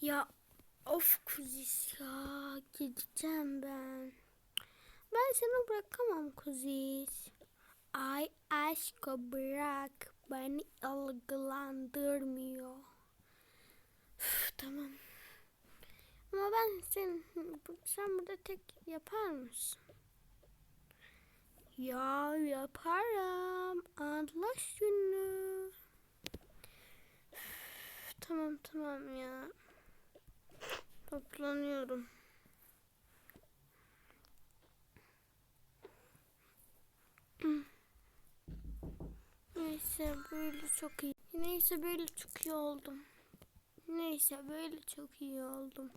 Ya of kuzis ya gideceğim ben. Ben seni bırakamam kuzis. Ay aşkı bırak beni algılandırmıyor. Üf, tamam. Ama ben sen, sen burada tek yapar mısın? Ya yaparım. Üf, Tamam tamam ya. Toplanıyorum. Neyse böyle çok iyi. Neyse böyle çok iyi oldum. Neyse böyle çok iyi oldum.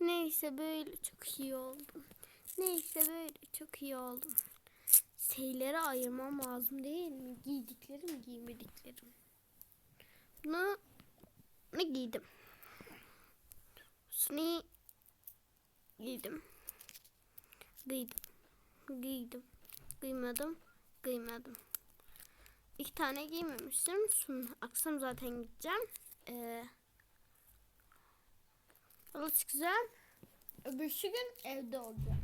Neyse böyle çok iyi oldum. Neyse böyle çok iyi oldum. Şeyleri ayırmam lazım değil mi? Giydiklerim, giymediklerim. Bunu ne giydim? Şunu giydim. Giydim. Giydim. Giymedim. Giymedim. İki tane giymemiştim. Akşam zaten gideceğim. Ee, Orası güzel. Öbürsü gün evde olacağım.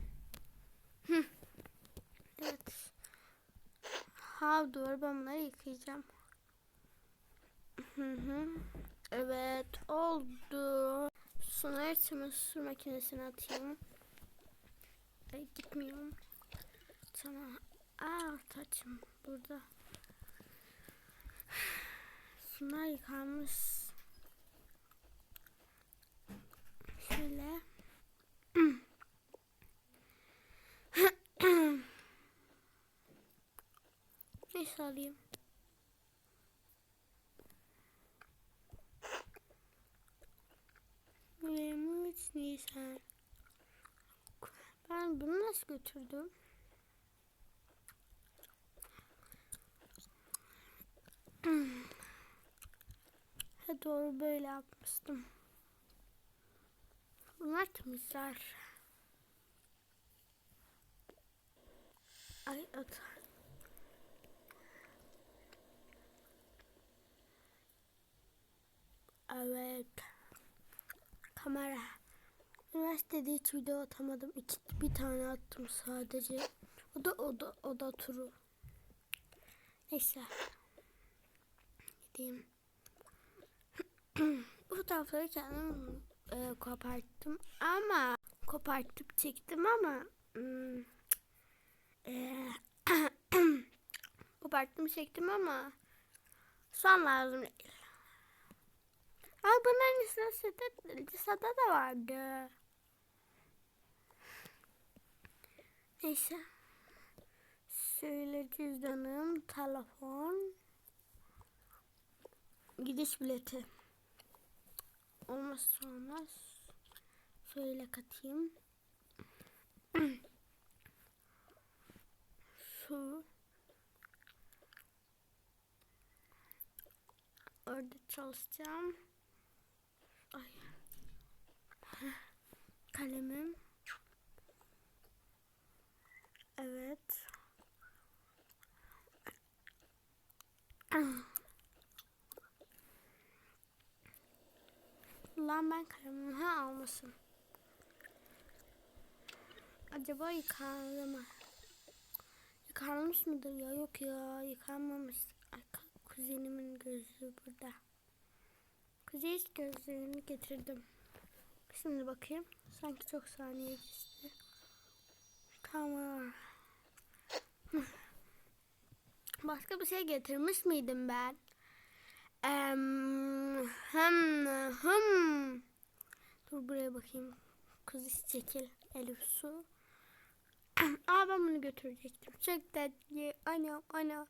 Evet. Ha doğru ben bunları yıkayacağım. Evet oldu. Sonra çamaşır makinesine atayım. Ay, gitmiyorum. Tamam. Aa taçım burada. Şunlar yıkanmış. Şöyle. Neyse alayım. Ben bunu nasıl götürdüm? Ha doğru böyle yapmıştım. Bunlar temizler. Ay at. Evet. Kamera. Üniversitede hiç video atamadım. İki, bir tane attım sadece. O da o da o da turu. Neyse. Gideyim. Bu fotoğrafları kendim e, koparttım ama kopartıp çektim ama hmm, e, koparttım çektim ama son lazım değil. Ay bunların listede, listede de vardı. Neyse. Şöyle cüzdanım, telefon, gidiş bileti. Olmazsa olmaz. Şöyle katayım. Su. Orada çalışacağım. Ay. Kalemim. Evet. Lan ben kalemimi ha almasın. Acaba yıkandı mı? Yıkanmış mıdır ya? Yok ya yıkanmamış. Kuzenimin gözü burada. Kuzey gözlüğünü getirdim. Şimdi bakayım. Sanki çok saniye geçti. Tamam. Başka bir şey getirmiş miydim ben? Em, hım, hım. Dur buraya bakayım. Kız çekil. Elif su. Aa ben bunu götürecektim. Çok tatlı. Anam anam.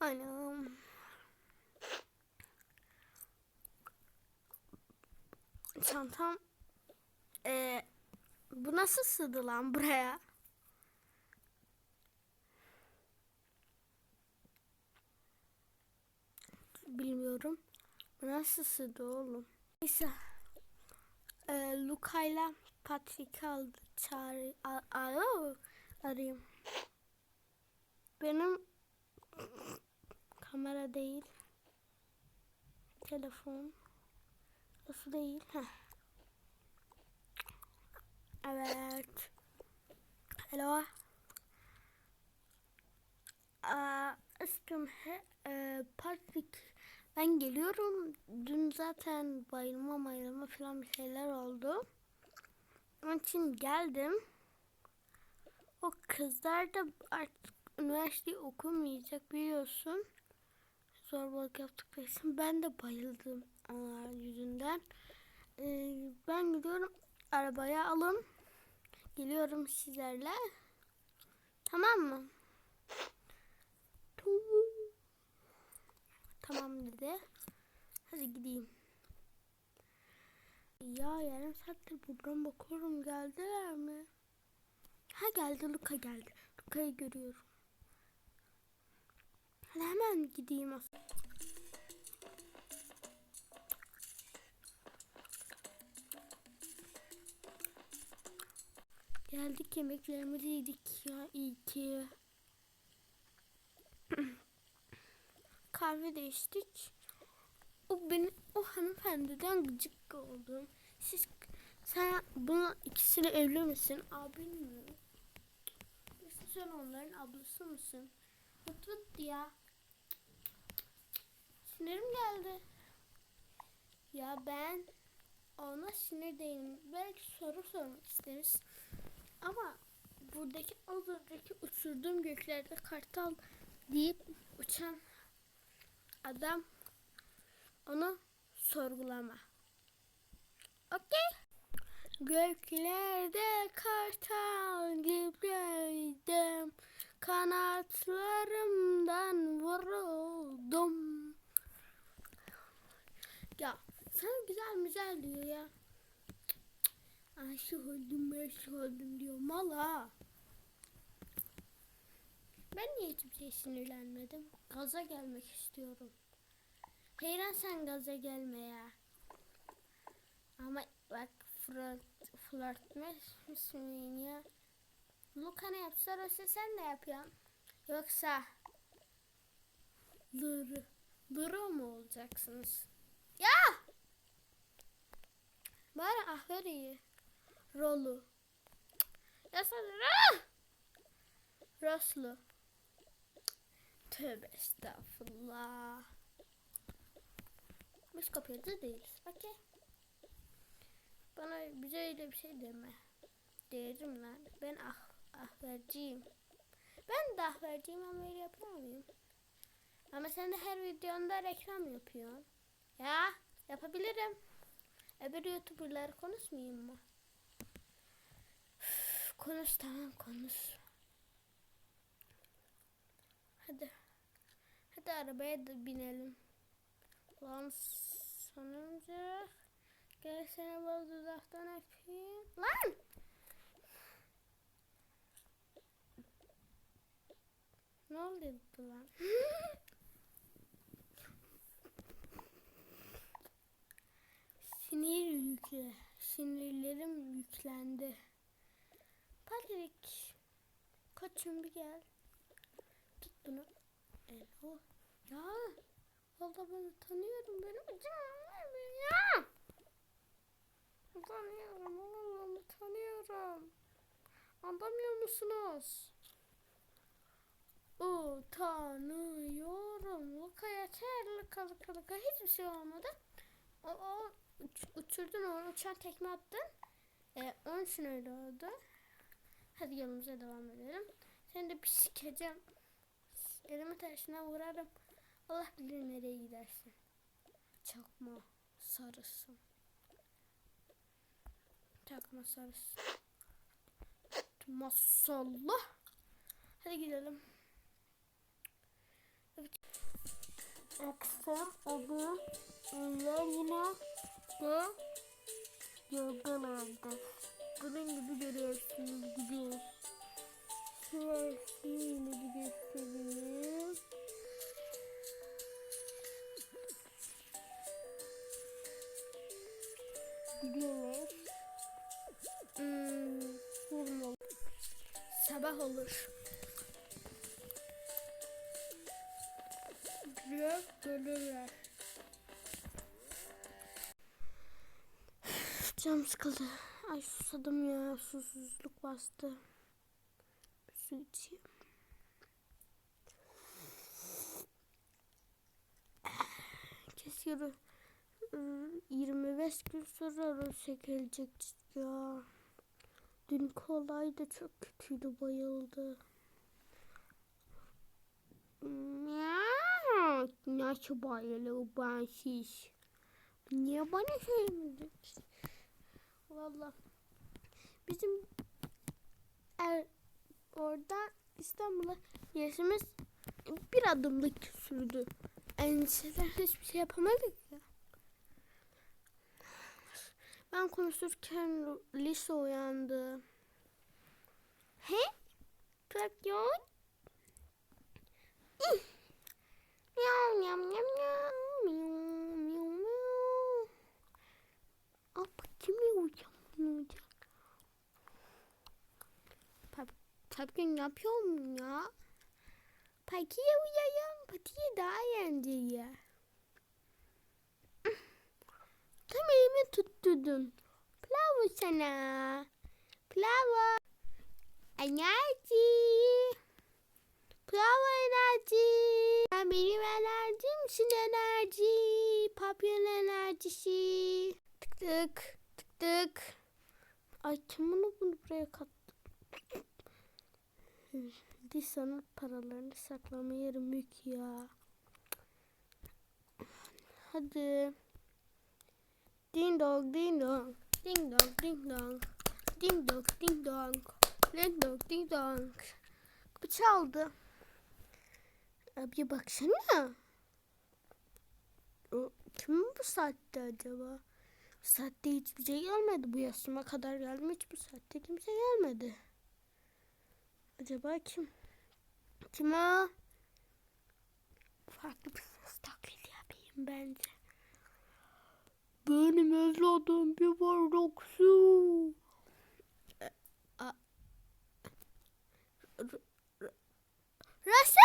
Anam. Çantam. Ee, bu nasıl sığdı lan buraya? Bilmiyorum. Bu nasıl sığdı oğlum? Neyse. Ee, Luka'yla Patrick aldı. Çağrı. A- Alo. Arayayım. Benim kamera değil. Telefon. Nasıl değil? Heh. Evet. Hello. Aa, he, e, Patrick ben geliyorum. Dün zaten bayılma bayılma falan bir şeyler oldu. Onun için geldim. O kızlar da artık üniversiteyi okumayacak biliyorsun. Zorbalık yaptıkları için ben de bayıldım onlar yüzünden. Ee, ben gidiyorum arabaya alın. Geliyorum sizlerle. Tamam mı? Tamam. Tamam dedi. Hadi gideyim. Ya yarım saattir buradan bakıyorum geldiler mi? Ha geldi Luka geldi. Luka'yı görüyorum. Hadi hemen gideyim aslında. Geldik yemeklerimizi yedik ya iyi ki. Kahve de içtik. O beni o hanımefendiden gıcık oldum. Siz sen bunu ikisini evli misin? Abin mi? Yoksa sen onların ablası mısın? Vıt vıt ya. Sinirim geldi. Ya ben ona sinir değilim. Belki soru sormak isteriz. Ama buradaki az önceki uçurduğum göklerde kartal deyip uçan adam onu sorgulama. Okey. Göklerde kartal gibiydim. Kanatlarımdan vuruldum. Ya sana güzel güzel diyor ya. Aşık oldum, aşık oldum diyor. Mala. Ben niye şey sinirlenmedim? Gaza gelmek istiyorum. Hayran sen gaza gelme ya. Ama bak flört, flört misin ya? Luka ne yapsa Rose sen ne yapıyorsun? Yoksa Luru, Luru mu olacaksınız? Ya! Bari ahver iyi. Rolu. Ya sen Ro! Roslu. Tövbe estağfurullah. Biz kopyacı değiliz. Okey. Bana bize öyle bir şey deme. Derim lan. Ben ah ahverciyim. Ben de ahverciyim ama öyle yapıyor muyum? Ama sen de her videonda reklam yapıyorsun. Ya yapabilirim. Öbür youtuberları konuşmayayım mı? Üf, konuş tamam konuş. Hadi. Hadi arabaya da binelim. Lan sonuncu. Gel seni bu dudaktan öpeyim. Lan! Ne oldu lan? Sinir yükle. Sinirlerim yüklendi. Patrick. Koçum bir gel. Tut bunu. El o. Ya. Valla ben tanıyorum. Benim vermiyor ya. Tanıyorum. Vallahi tanıyorum. Anlamıyor musunuz? Utanıyorum. Luka yeter. Luka luka luka. Hiçbir şey olmadı. O, o uç, uçurdun onu. Uçan tekme attın. Ee, onun için öyle oldu. Hadi yolumuza devam edelim. Seni de bir sikeceğim. Elimi taşına vurarım. Allah bilir nereye gidersin. Çakma sarısın. Çakma sarısın. Masallah. Hadi gidelim. Akşam adı öğlen yine de yorgun oldu. Bunun gibi görüyorsunuz gibi. Şöyle bir göstereyim. Gidiyoruz. Hmm. Sabah olur. Gidiyor, görürler. Canım sıkıldı. Ay susadım ya. Susuzluk bastı. Bir su içeyim. Kesiyorum. 25 gün sonra Rusya gelecek ya. Dün kolay da çok kötüydü bayıldı. Nasıl bayılır bensiz? Niye bana söylemedin? Valla bizim er, orada İstanbul'a yaşımız bir adımlık sürdü. Endişeden hiçbir şey yapamadık ya. Ben konuşurken lise uyandı. He? Papyon? Miau miau miau miau miau miau miau. Apa kimle uyanmayacak? Pap Papyon yapıyor mu ya? Patiye uyuyayım. Patiye daha eğlenceli. Tam elimi tutturdun. Bravo sana. Bravo. Enerji. Bravo enerji. Ben benim enerjimsin enerji. Papyon enerjisi. Tık tık. Tık tık. Ay kim bunu, bunu buraya kattı? Lisa'nın paralarını saklama yeri mük ya. Hadi. Ding dong ding dong. Ding dong ding dong. Ding dong ding dong. Ding dong ding dong. Bu çaldı. Abi baksana. O, kim bu saatte acaba? Bu saatte hiçbir şey gelmedi. Bu yaşıma kadar geldim hiç bu saatte kimse gelmedi. Acaba kim? Kim o? Farklı bir ses taklidi yapayım bence. Benim evladım bir bardak su. Rasa?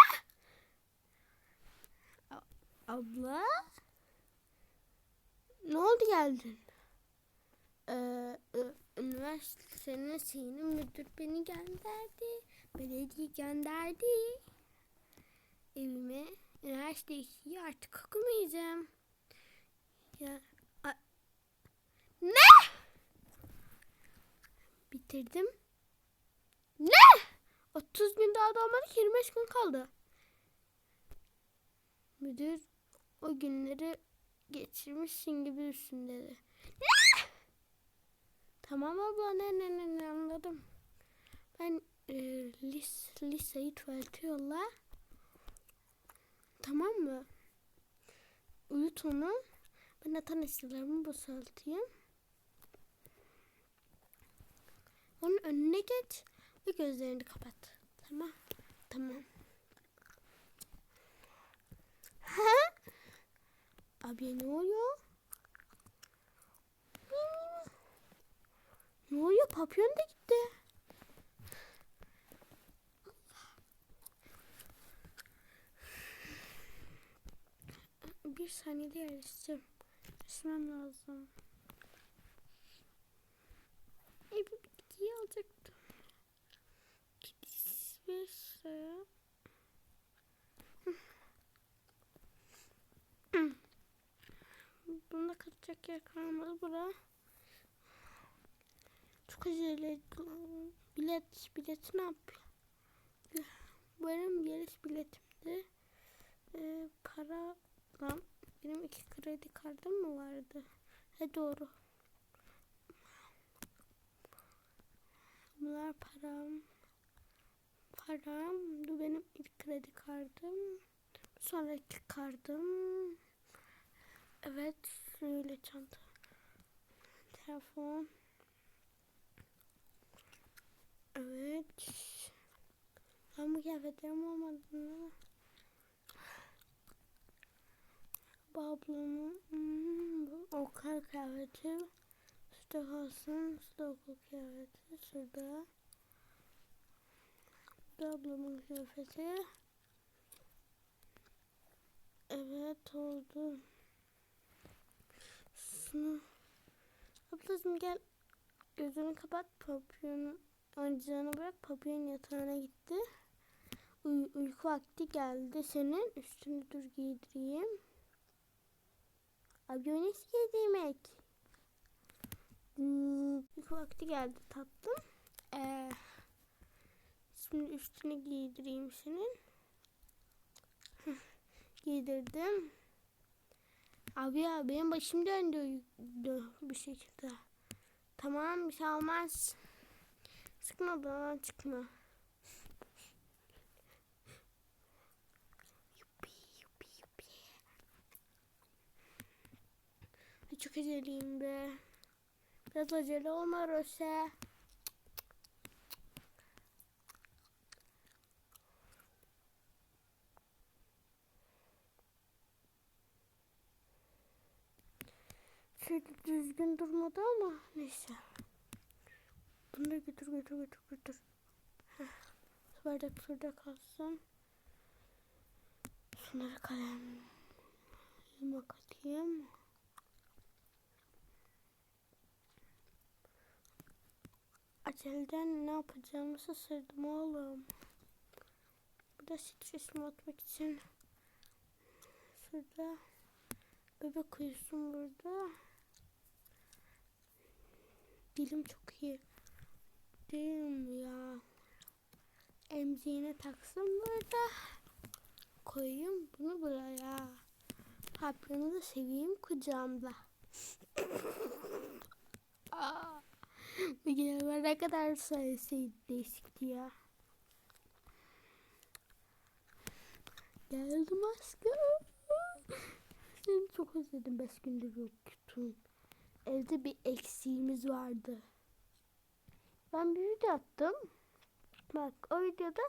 Abla? Ne oldu geldin? Ee, üniversitenin şeyini müdür beni gönderdi. Belediye gönderdi. Evime üniversiteyi artık okumayacağım. Ya a- ne? Bitirdim. Ne? 30 gün daha dolmadı ki 25 gün kaldı. Müdür o günleri geçirmişsin gibi düşün dedi. Ne? Tamam abla ne ne ne, ne anladım. Ben e, lis, liseyi tuvalete yolla. Tamam mı? Uyut onu. Ben de tanıştırlarımı boşaltayım. Onun önüne geç ve gözlerini kapat. Tamam. Tamam. Ha? Abi ne oluyor? Ne oluyor? Papyon da gitti. Bir saniyede yerleşeceğim. Yerleşmem lazım. E bu bitkiyi alacaktım. Gidis sıra. Bunda kaçacak yer kalmadı. Bura. Çok acele. Bilet, bileti ne yapıyor? Benim geliş biletimde e, para lan benim iki kredi kartım mı vardı? He doğru. Bunlar param. Param. Bu benim ilk kredi kartım. Sonraki kartım. Evet. Şöyle çanta. Telefon. Evet. Ben bu kıyafetlerim olmadı mı? Bu ablamın hmm, okul kıyafeti. Şurada kalsın. Şurada okul kıyafeti. Şurada. Bu ablamın kıyafeti. Evet oldu. Şunu. Ablacığım gel. Gözünü kapat papyonu oyuncağını bırak papyon yatağına gitti. Uy- uyku vakti geldi senin. Üstünü dur giydireyim. Abi nasıl giydirmek? Uyku vakti geldi tatlım. Ee, şimdi üstünü giydireyim senin. Giydirdim. Abi ya benim başım döndü bir şekilde. Tamam bir şey olmaz. Sıkma odadan çıkma. Çok aceleyim be. Biraz acele olma Rose. Şöyle düzgün durmadı ama neyse. Bunları götür götür götür götür. Heh. Bardak şurada kalsın. Şunları kalem. Yumak atayım. Acelden ne yapacağımı şaşırdım oğlum. Burada stresimi atmak için. Şurada. Bebek uyusun burada. Dilim çok iyi. Değil ya? Emziğine taksın burada. Koyayım bunu buraya. Papyonu da seveyim kucağımda. Aa, bu gene ne kadar sayısı değişikti ya. Geldim aşkım. Seni çok özledim. Beş gündür yoktum. Evde bir eksiğimiz vardı. Ben bir video attım. Bak o videoda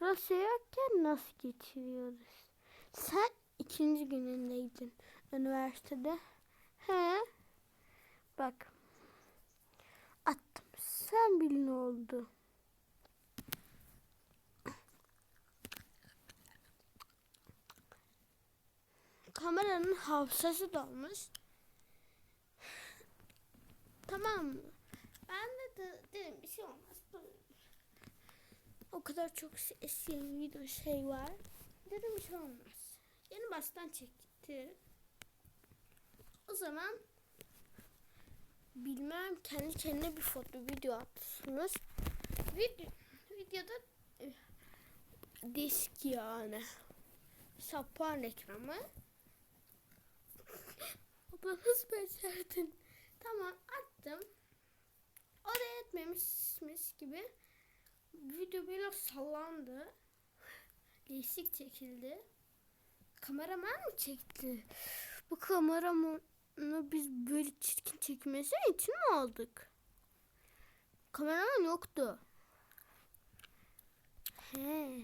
Rusya yokken nasıl geçiriyoruz? Sen ikinci günündeydin üniversitede. He? Bak. Attım. Sen bil ne oldu. Kameranın hafızası dolmuş. Tamam mı? Ben de, de dedim bir şey olmaz. O kadar çok eski video şey var. Dedim bir şey olmaz. Yeni baştan çekti. O zaman bilmem kendi kendine bir foto video atmışsınız. Video, videoda e, disk yani. Sapan ekranı. Hız becerdin. Tamam gibi video böyle sallandı. Değişik çekildi. Kameraman mı çekti? Bu kameramanı biz böyle çirkin çekmesi için mi aldık? Kameraman yoktu. He.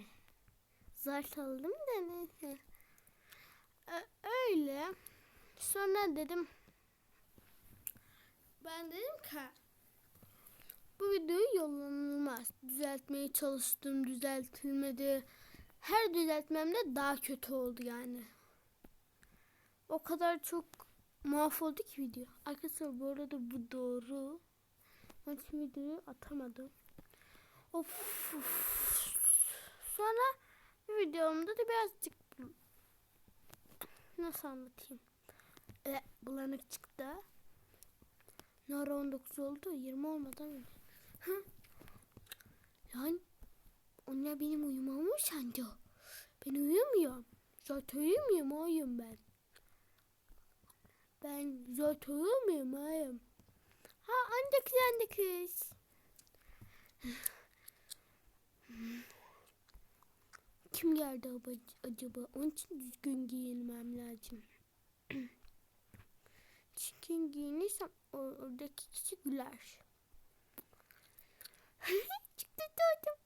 Zar saldım da neyse. Öyle. Sonra dedim ben dedim ki bu videoyu yollanılmaz. Düzeltmeye çalıştım, düzeltilmedi. Her düzeltmemde daha kötü oldu yani. O kadar çok mahvoldu ki video. Arkadaşlar bu arada bu doğru. Ben şimdi videoyu atamadım. Of. of. Sonra videomda da birazcık nasıl anlatayım? E, bulanık çıktı. Nara 19 oldu. 20 olmadan önce. Lan onlar benim uyumamı mı sence? Ben uyumuyorum. Zaten uyumuyorum oyum ben. Ben zaten uyumuyorum oyum. Ha anne kız anne kız. Kim geldi aba- acaba? Onun için düzgün giyinmem lazım. Çirkin giyinirsem or- oradaki kişi güler. Çıktı doğdum.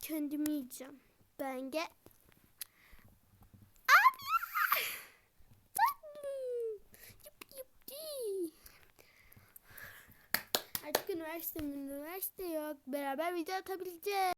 Kendimi yiyeceğim. Ben gel. Abla! Yıp yıp. Artık üniversite üniversite yok. Beraber video atabileceğiz.